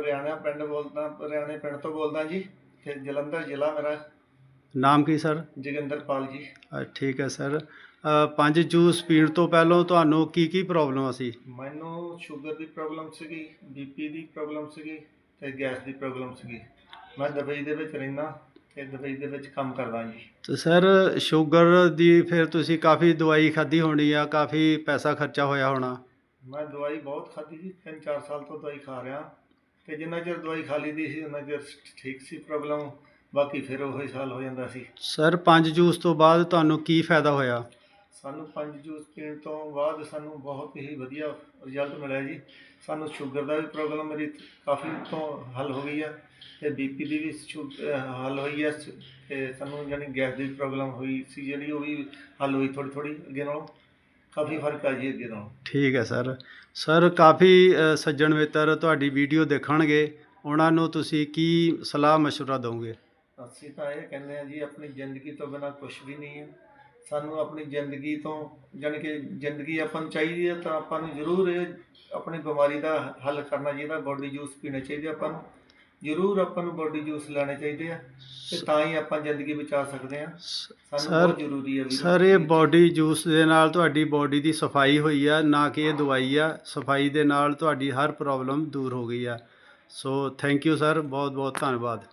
ਹਰਿਆਣਾ ਪਿੰਡ ਬੋਲਦਾ ਹਰਿਆਣੇ ਪਿੰਡ ਤੋਂ ਬੋਲਦਾ ਜੀ ਤੇ ਜਲੰਧਰ ਜ਼ਿਲ੍ਹਾ ਮੇਰਾ। ਨਾਮ ਕੀ ਸਰ? ਜੋਗਿੰਦਰਪਾਲ ਜੀ। ਅ, ਠੀਕ ਹੈ ਸਰ। ਅ, ਪੰਜ ਜੂਸ ਪੀਣ ਤੋਂ ਪਹਿਲਾਂ ਤੁਹਾਨੂੰ ਕੀ ਕੀ ਪ੍ਰੋਬਲਮ ਸੀ? ਮੈਨੂੰ ਸ਼ੂਗਰ ਦੀ ਪ੍ਰੋਬਲਮ ਸੀਗੀ ਬੀਪੀ ਦੀ ਪ੍ਰੋਬਲਮ ਸੀਗੀ ਤੇ ਗੈਸ ਦੀ ਪ੍ਰੋਬਲਮ ਸੀਗੀ। ਮੈਂ ਦੁਬਈ ਦੇ ਵਿੱਚ ਰਹਿਣਾ ਤੇ ਦੁਬਈ ਦੇ ਵਿੱਚ ਕੰਮ ਕਰਦਾ ਜੀ। ਤੇ ਸਰ ਸ਼ੂਗਰ ਦੀ ਫਿਰ ਤੁਸੀਂ ਕਾਫੀ ਦਵਾਈ ਖਾਧੀ ਹੋਣੀ ਆ ਕਾਫੀ ਪੈਸਾ ਖਰਚਾ ਹੋਇਆ ਹੋਣਾ। ਮੈਂ ਦਵਾਈ ਬਹੁਤ ਖਾਧੀ ਜੀ 3-4 ਸਾਲ ਤੋਂ ਦਵਾਈ ਖਾ ਰਿਹਾ। ਤੇ ਜਿੰਨਾ ਚਿਰ ਦਵਾਈ ਖਾ ਲਈਦੀ ਸੀ ਉਹਨਾਂ ਚਿਰ ਠੀਕ ਸੀ ਪ੍ਰੋਬਲਮ ਬਾਕੀ ਫਿਰ ਉਹੀ ਸਾਲ ਹੋ ਜਾਂਦਾ ਸੀ। ਸਰ ਪੰਜ ਜੂਸ ਤੋਂ ਬਾਅਦ ਤੁਹਾਨੂੰ ਕੀ ਫਾਇਦਾ ਹੋਇਆ? ਸਾਨੂੰ ਪੰਜ ਜੂਸ ਪੀਣ ਤੋਂ ਬਾਅਦ ਸਾਨੂੰ ਬਹੁਤ ਹੀ ਵਧੀਆ ਰਿਜ਼ਲਟ ਮਿਲਿਆ ਜੀ। ਸਾਨੂੰ ਸ਼ੂਗਰ ਦਾ ਵੀ ਪ੍ਰੋਬਲਮ ਮੇਰੀ ਕਾਫੀ ਤੋਂ ਹੱਲ ਹੋ ਗਈ ਆ ਤੇ ਬੀਪੀ ਦੀ ਵੀ ਹੱਲ ਹੋਈ ਆ ਤੇ ਸਾਨੂੰ ਜਾਨੀ ਗੈਸ ਦੀ ਪ੍ਰੋਬਲਮ ਹੋਈ ਸੀ ਜਿਹੜੀ ਉਹ ਵੀ ਹੱਲ ਹੋਈ ਥੋੜੀ ਥੋੜੀ ਅੱਗੇ ਨਾਲੋਂ। ਕਾਫੀ ਫ਼ਰਕ ਆ ਜੀ ਅੱਗੇ ਤੋਂ। ਠੀਕ ਹੈ ਸਰ। ਸਰ ਕਾਫੀ ਸੱਜਣ ਮਿੱਤਰ ਤੁਹਾਡੀ ਵੀਡੀਓ ਦੇਖਣਗੇ। ਉਹਨਾਂ ਨੂੰ ਤੁਸੀਂ ਕੀ ਸਲਾਹ ਮਸ਼ਵਰਾ ਦਿਓਗੇ ਅਸੀਂ ਤਾਂ ਇਹ ਕਹਿੰਦੇ ਆ ਜੀ ਆਪਣੀ ਜ਼ਿੰਦਗੀ ਤੋਂ ਬਿਨਾ ਕੁਝ ਵੀ ਨਹੀਂ ਹੈ। ਸਾਨੂੰ ਆਪਣੀ ਜ਼ਿੰਦਗੀ ਤੋਂ ਜਾਣੀ ਕਿ ਜ਼ਿੰਦਗੀ ਆਪਾਂ ਨੂੰ ਚਾਹੀਦੀ ਹੈ ਤਾਂ ਆਪਾਂ ਨੂੰ ਜ਼ਰੂਰ ਇਹ ਆਪਣੀ ਬਿਮਾਰੀ ਦਾ ਹੱਲ ਕਰਨਾ ਚਾਹੀਦਾ ਬੋਡੀ ਜੂਸ ਪੀਣਾ ਚਾਹੀਦਾ ਆਪਾਂ ਨੂੰ। ਜ਼ਰੂਰ ਆਪਾਂ ਨੂੰ ਬੋਡੀ ਜੂਸ ਲੈਣੇ ਚਾਹੀਦੇ ਆ ਤੇ ਤਾਂ ਹੀ ਆਪਾਂ ਜ਼ਿੰਦਗੀ ਬਚਾ ਸਕਦੇ ਆ ਸਾਨੂੰ ਬਹੁਤ ਜ਼ਰੂਰੀ ਹੈ ਸਰ ਇਹ ਬਾਡੀ ਜੂਸ ਦੇ ਨਾਲ ਤੁਹਾਡੀ ਬਾਡੀ ਦੀ ਸਫ਼ਾਈ ਹੋਈ ਆ ਨਾ ਕਿ ਇਹ ਦਵਾਈ ਆ। ਸਫ਼ਾਈ ਦੇ ਨਾਲ ਤੁਹਾਡੀ ਹਰ ਪ੍ਰੋਬਲਮ ਦੂਰ ਹੋ ਗਈ ਆ। ਸੋ ਥੈਂਕ ਯੂ ਸਰ ਬਹੁਤ ਬਹੁਤ ਧੰਨਵਾਦ।